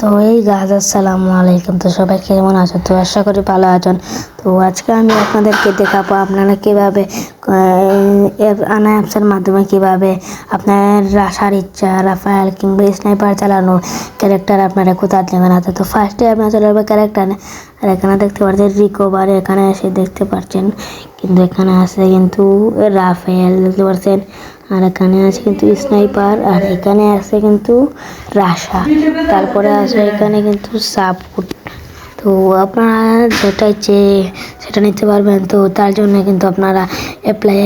তো এই গাছ আসসালামু আলাইকুম। তো সবাই কেমন আছো? তো আশা করি ভালো আছেন। তো আজকে আমি আপনাদেরকে দেখাবো আপনারা কীভাবে আনা অ্যাপসের মাধ্যমে কীভাবে আপনার রাসার ইচ্ছা, রাফায়েল কিংবা স্নাইপার চালানো ক্যারেক্টার আপনারা কোথাও নেবেন হাতে তো ফার্স্টে আপনার চলে যাবে ক্যারেক্টার আর এখানে দেখতে পাচ্ছেন রিকোভার এখানে এসে দেখতে পাচ্ছেন। কিন্তু এখানে আছে কিন্তু রাফেল দেখতে পাচ্ছেন? আর এখানে আছে কিন্তু স্নাইপার, আর এখানে আছে কিন্তু রাশা। তারপরে আছে এখানে কিন্তু সাপোর্ট তো আপনারা যেটা ইচ্ছে সেটা নিতে পারবেন। তো তার জন্য কিন্তু আপনারা অ্যাপ্লাই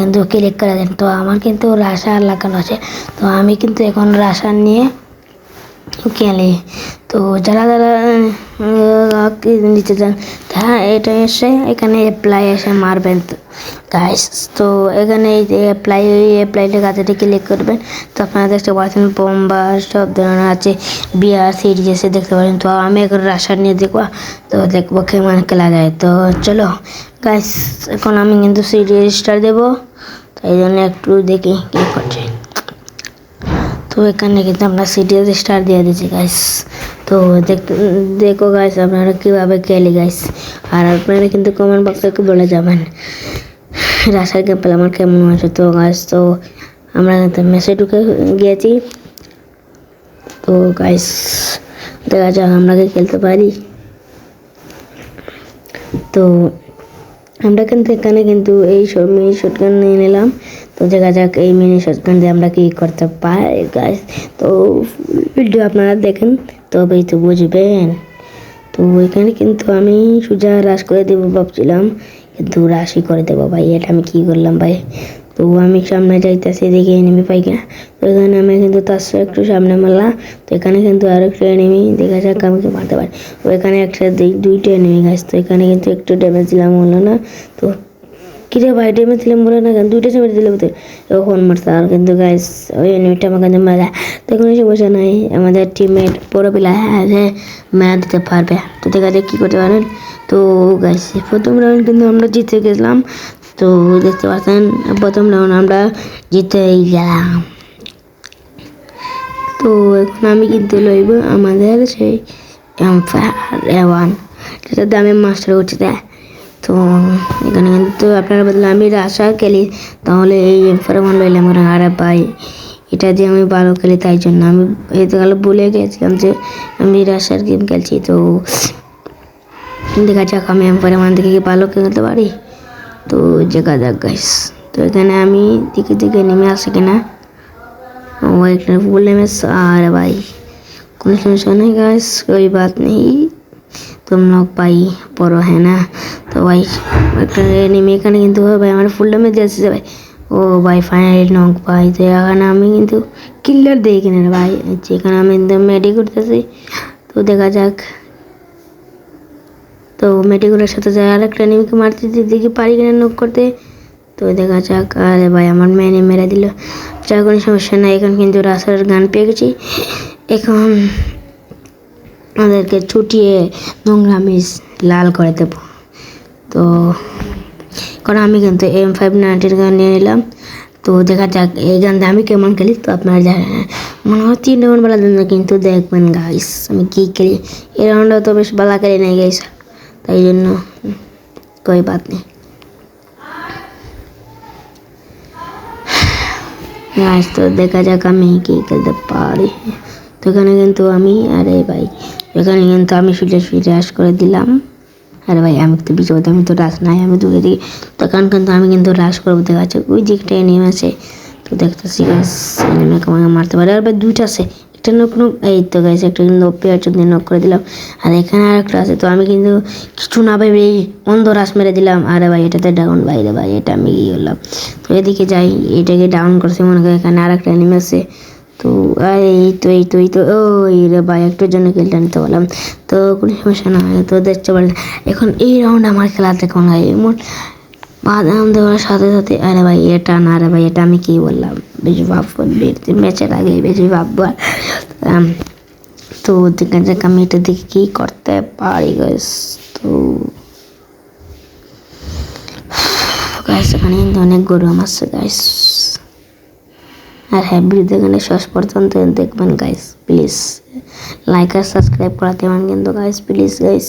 কিন্তু ক্লিক করে দেন। তো আমার কিন্তু রাশা লাগানো আছে। তো আমি কিন্তু এখন রাশা নিয়ে খেলি। তো যারা যারা নিতে চান হ্যাঁ এটা এসে এখানে অ্যাপ্লাই এসে মারবেন তো। গাইস তো এখানে এই অ্যাপ্লাই ওই অ্যাপ্লাইটা কাজেটা ক্লিক করবেন। তো আপনারা দেখতে পাচ্ছেন, বোম্বা সব ধরনের আছে, বিয়ার সিরিজ এসে দেখতে পারেন তো আমি এখন রাশার নিয়ে দেখব, তো দেখব কেমন খেলা যায়। তো চলো গাইস এখন আমি কিন্তু সিরিজ স্টার দেবো তাই জন্য একটু দেখি কী করছে। তো এখানে কিন্তু আমরা সিরিয়াস স্টার দিয়ে দিচ্ছি গাইস তো দেখো গাইস আপনারা কীভাবে খেলি গাইস আর আপনারা কিন্তু কমেন্ট বক্সে বলে যাবেন, রাসার গেম পেলে আমার কেমন আছে তো গাইস তো আমরা মেসে ঢুকে গিয়েছি। তো গাইস দেখা যাক আমরা কি খেলতে পারি। তো আমরা কিন্তু এখানে কিন্তু এই মিনি শটগান নিয়ে নিলাম। তো দেখা যাক এই মিনি শটগান দিয়ে আমরা কি করতে পারি গাইস তো ভিডিও আপনারা দেখেন, তবেই তো বুঝবেন। তো ওইখানে কিন্তু আমি সোজা রাশ করে দেবো ভাবছিলাম, কিন্তু রাশি করে দেবো ভাই, এটা আমি কি করলাম ভাই? তো আমি সামনে যাইতেছি, দেখি এনিমি পাই কিনা। তো এখানে আমি কিন্তু তার একটু সামনে মারলাম, তো এখানে কিন্তু আরও একটু এনিমি দেখা যাক আমি কি মারতে পারি। তো এখানে একটা দুইটা এনিমি গাছ তো এখানে কিন্তু একটু ড্যামেজ দিলাম, হলো না? তো কিরে ভাই ড্যামেজ দিলাম বলে না কেন? দুইটা ড্যামেজ দিলে তো তখন মারছে। আর কিন্তু গাইস ওই এনিমিটা আমার কিন্তু মারা। তো কোনো সমস্যা নাই। আমাদের টিমমেট বড় পিলা হ্যাঁ হ্যাঁ ম্যাচ দিতে পারবে। তো দেখা যাক কী করতে পারেন। তো গাইস প্রথম রাউন্ড কিন্তু আমরা জিতে গেছিলাম। তো দেখতে পাচ্ছেন, প্রথম রাউন্ড আমরা জিতেই গেলাম। তো এখন আমি কিন্তু লইব আমাদের সেই ওয়ান যেটা দামে মাস্টার উঠছে দেয় তো এখানে কিন্তু আপনারা বদলে আমি রাশা খেলি তাহলে এই এমফার ওয়ান লইলাম কারণ আরে ভাই এটা দিয়ে আমি ভালো খেলি তাই জন্য আমি এই তো গেলে ভুলে গেছিলাম যে আমি রাশার গেম খেলছি তো দেখা যাক আমি এমফার ওয়ান থেকে কি ভালো খেলতে পারি তো দেখা যাক গাইস তো এখানে আমি দিকে দিকে নেমে আসে কিনা ও একটা ফুল নেমে আর ভাই কোনো সমস্যা নেই গাইস कोई बात नहीं तुम लोग भाई পড়ো হ্যাঁ না তো ভাই একটা নেমে এখানে কিন্তু ও ভাই আমার ফুল ড্যামেজ দিয়েছে ভাই ও ভাই ফাইনালি নক ভাই তো এখানে আমি কিন্তু কিল্লার দিই কিনা রে ভাই যেখানে আমি কিন্তু মেডি করতেছি তো দেখা যাক তো মেডিগুলোর সাথে যাই আর একটা নিমিকে মারতে দিতে দেখি পারি কিনা নক করতে তো দেখা যাক আরে ভাই আমার মেনে মেরে দিল যা কোনো সমস্যা নাই এখন কিন্তু রাস্তার গান পেয়ে গেছি এখন আমাদেরকে ছুটিয়ে নোংরামি লাল করে দেব। তো, কারণ আমি কিন্তু এম ফাইভ নাইনটির গান নিয়ে নিলাম। তো দেখা যাক, এই গান আমি কেমন খেলি, তো আপনারা জানেন মনে হয় তিন রাউন্ড বেলা দেন কিন্তু দেখবেন গাইস আমি কী খেলি, এই রাউন্ডে তো বেশ বালা খেলি নাই গাইস তাই জন্য কই বাত নেই। তো দেখা যাক আমি কি খেলতে পারি। তো এখানে কিন্তু আমি আরে ভাই। এখানে কিন্তু আমি সুযোগ সুযোগ রাশ করে দিলাম। আরে ভাই, আমি তো বিচে আমি তো রাস নাই, আমি দূরে দিই তখন কিন্তু আমি কিন্তু রাস করব, দেখা যাচ্ছে ওই দিকটায় নেমে আছে। তো দেখতেছি নেমে আমাকে মারতে পারে। আর ভাই, দুইটা আছে। একটা নক নক এই তো গাছ একটা কিন্তু পেয়ার চোখ দিয়ে নক করে দিলাম। আর এখানে আর একটা আছে, তো আমি কিন্তু কিছু না ভেবে এই অন্ধ রাস মেরে দিলাম। আরে ভাই, এটাতে ডাউন বাইরে ভাই, এটা আমি কি করলাম? তো এদিকে যাই, এটাকে ডাউন করছে, মনে করি এখানে আর একটা নেমে আছে। তো এই তো এই তো এই তো, ওই রে ভাই একটুর জন্য খেলটা নিতে পারলাম তো, কোনো সমস্যা না তো, দেখতে পারলেন এখন এই রাউন্ড আমার খেলাতে কোন হয় এমন বাদাম দেওয়ার সাথে সাথে, আরে ভাই, এটা না আরে ভাই, এটা আমি কি বললাম? বেশি ভাববো ম্যাচের আগে বেশি ভাববো। তো, দেখা যাক আমি এটা দেখে কী করতে পারি গাইস তো গাইস এখানে অনেক গরম আসছে গাইস আর হ্যাঁ ভিডিও দেখলে শেষ পর্যন্ত দেখবেন গাইস প্লিজ লাইক আর সাবস্ক্রাইব করাতে পারেন কিন্তু গাইস প্লিজ গাইস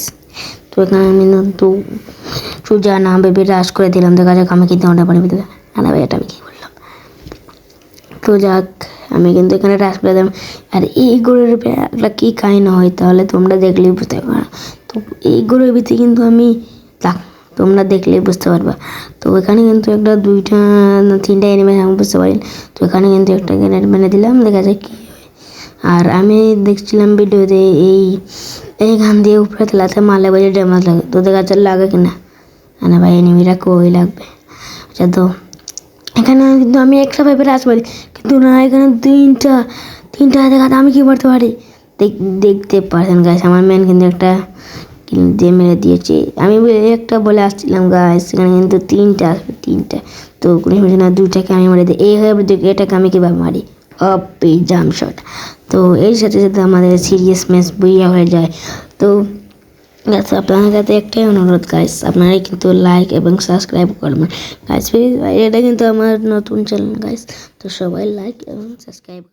তো এখানে আমি কিন্তু সুজা না ভেবে রাশ করে দিলাম। দেখা যাক আমি কিন্তু ওটা পারি না ভাই, এটা আমি কি বললাম? তো যাক, আমি কিন্তু এখানে রাস করে দিলাম। আর এই গরুর একটা কী কাহিনী হয় তাহলে তোমরা দেখলেই বুঝতে পারো তো এই গরুর ভিতরে কিন্তু আমি তোমরা দেখলেই বুঝতে পারবা। তো এখানে কিন্তু একটা দুইটা, তিনটা এনিমে আমি বুঝতে পারি। তো এখানে কিন্তু একটা গ্রেনেড মেনে দিলাম, দেখা যায় কী আর আমি দেখছিলাম ভিডিওতে এই এই গান দিয়ে উপরে তোলাতে মালে বাজে ড্যামেজ লাগে। তো দেখা যাচ্ছে লাগে কিনা। না ভাই এনিমিরা কই লাগবে? আচ্ছা তো এখানে কিন্তু আমি একটা ভাবে রাজ পারি কিন্তু না, এখানে তিনটা তিনটা দেখাতে আমি কি করতে পারি? দেখ- দেখতে পারছেন গাছ আমার ম্যান কিন্তু একটা কিল দিয়ে মেরে দিয়েছে। আমি একটা বলে আসছিলাম গাছ সেখানে কিন্তু তিনটা আসবে, তিনটা। তো কোনো না দুইটাকে আমি মারি দিই এই হয়ে এটাকে আমি কীভাবে মারি। অপি জাম শট তো এর সাথে সাথে আমাদের সিরিয়াস ম্যাচ বইয়া হয়ে যায়। তো গাছ আপনাদের কাছে একটাই অনুরোধ গাইস আপনারা কিন্তু লাইক এবং সাবস্ক্রাইব করবেন। গাইস এটা কিন্তু আমার নতুন চ্যানেল গাইস তো সবাই লাইক এবং সাবস্ক্রাইব